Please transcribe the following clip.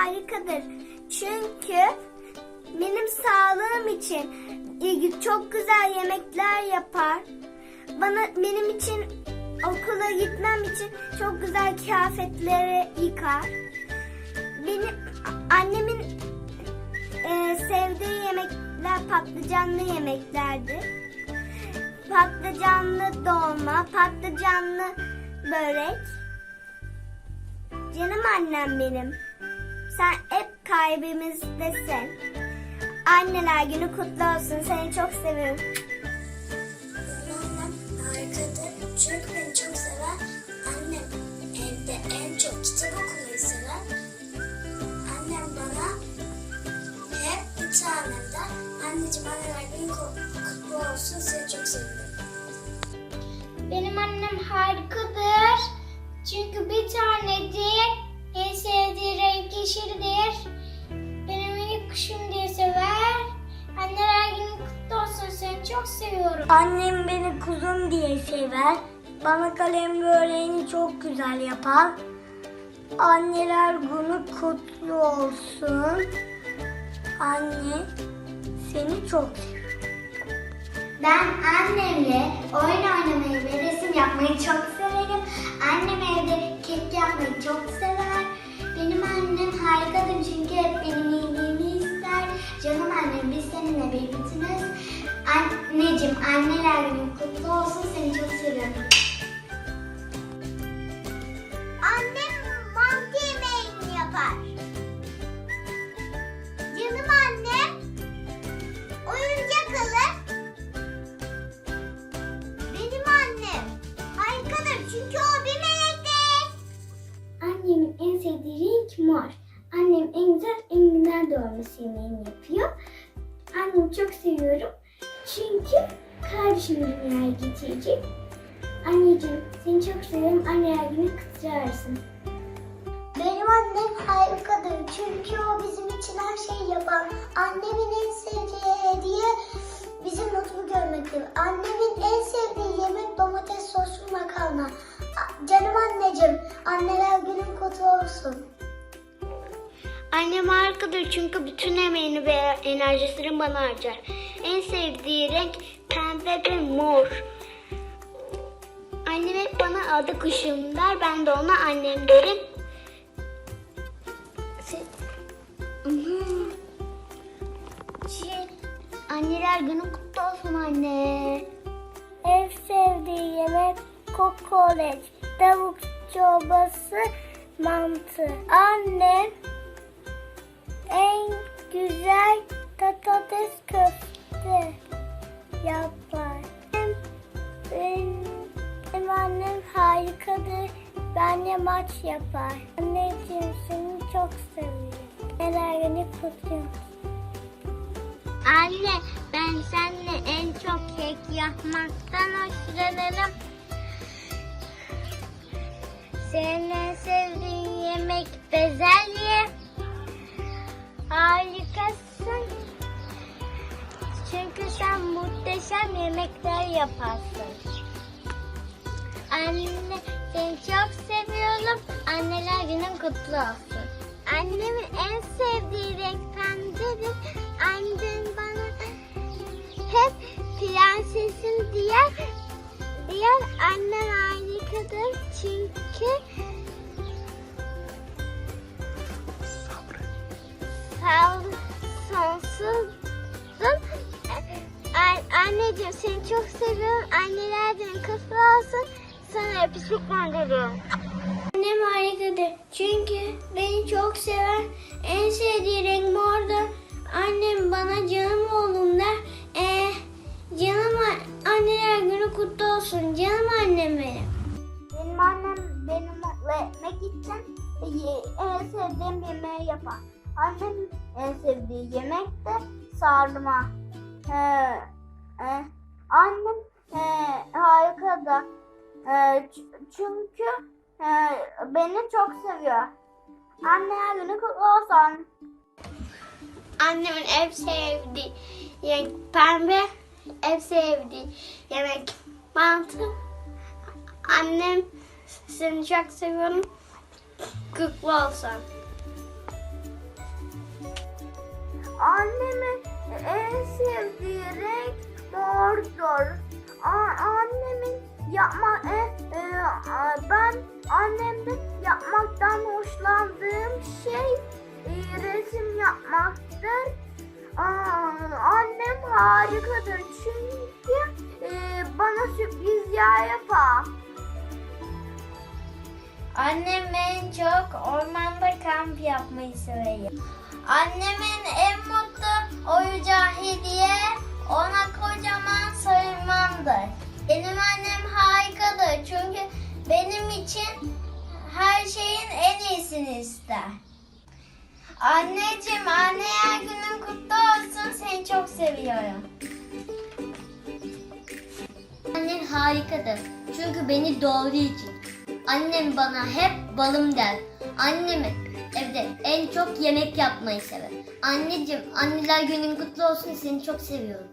harikadır. Çünkü benim sağlığım için çok güzel yemekler yapar. Bana benim için okula gitmem için çok güzel kıyafetleri yıkar. Benim annemin e, sevdiği yemekler patlıcanlı yemeklerdir. Patlıcanlı dolma, patlıcanlı börek. Canım annem benim. Sen hep kalbimizdesin. Anneler günü kutlu olsun. Seni çok seviyorum. Annem harikadır çünkü beni çok sever. Annem evde en çok kitap okumayı sever. Annem bana hep bir tane de anneciğim anneler günü kutlu olsun seni çok seviyorum. Benim annem harikadır. Çünkü bir tanedir. Yeşildir. Benim minik kuşum diye sever. Anneler günü kutlu olsun. Seni çok seviyorum. Annem beni kuzum diye sever. Bana kalem böreğini çok güzel yapar. Anneler günü kutlu olsun. Anne seni çok seviyorum. Ben annemle oyun oynamayı ve resim yapmayı çok severim. Annem evde kek yapmayı çok sever. Anneler günün kutlu olsun seni çok seviyorum. Annem mantı yemeğini yapar. Canım annem oyuncak alır. Benim annem harikadır çünkü o bir melektir. Annemin en sevdiği renk mor. Annem en güzel enginar dolması yemeğini yapıyor. Annemi çok seviyorum. Çünkü kardeşim dünyaya getirecek. Anneciğim seni çok seviyorum. Anneler günü kutlarsın. Benim annem harikadır çünkü o bizim için her şeyi yapar. Annemin en sevdiği hediye bizi mutlu görmektir. Annemin en sevdiği yemek domates soslu makarna. Canım anneciğim, anneler günün kutlu olsun. Annem harikadır çünkü bütün emeğini ve enerjisini bana harcar. En sevdiği renk mor. Annem hep bana adı kuşum der. Ben de ona annem derim. Hmm. Şey, Anneler günü kutlu olsun anne. En sevdiği yemek kokoreç, tavuk çorbası, mantı. Annem en güzel patates köfte Benle maç yapar. Anneciğim seni çok seviyorum. Neler günü kutluyorum. Anne ben seninle en çok kek yapmaktan hoşlanırım. Senin en sevdiğin yemek bezelye. Harikasın. Çünkü sen muhteşem yemekler yaparsın. Anneler günün kutlu olsun. Annemin en sevdiği renk pembedir. Annem bana hep prensesim diyen diyen annem harikadır çünkü sağ sonsuzum. An- Anneciğim seni çok seviyorum. Anneler günün kutlu olsun. Sana öpücük gönderiyorum. Harikadır. Çünkü beni çok sever. En sevdiği renk mordur. Annem bana canım oğlum der. Ee, canım anneler günü kutlu olsun. Canım annem benim. Benim annem benimle ekmek için en sevdiğim yemeği yapar. Annem en sevdiği yemek de sarma. Ee, e, annem e, harika da E, çünkü beni çok seviyor. Anneler günü kutlu olsun. Annemin ev sevdiği yemek pembe, ev sevdiği yemek mantı. Annem seni çok seviyorum. Kutlu olsun. Annemin en sevdiği renk mordur. Annemin yapma e, e, ben annemde yapmaktan hoşlandığım şey e, resim yapmaktır. Aa, annem harikadır çünkü e, bana sürprizler yapar. Annem en çok ormanda kamp yapmayı seviyor. Annemin en mutlu oyuncağı hediye ona kocaman soyunmamdır. Benim annem harikadır çünkü benim için her şeyin en iyisini ister. Anneciğim, anneler günün kutlu olsun. Seni çok seviyorum. Annen harikadır. Çünkü beni doğru için. Annem bana hep balım der. Annem evde en çok yemek yapmayı sever. Anneciğim, anneler günün kutlu olsun. Seni çok seviyorum.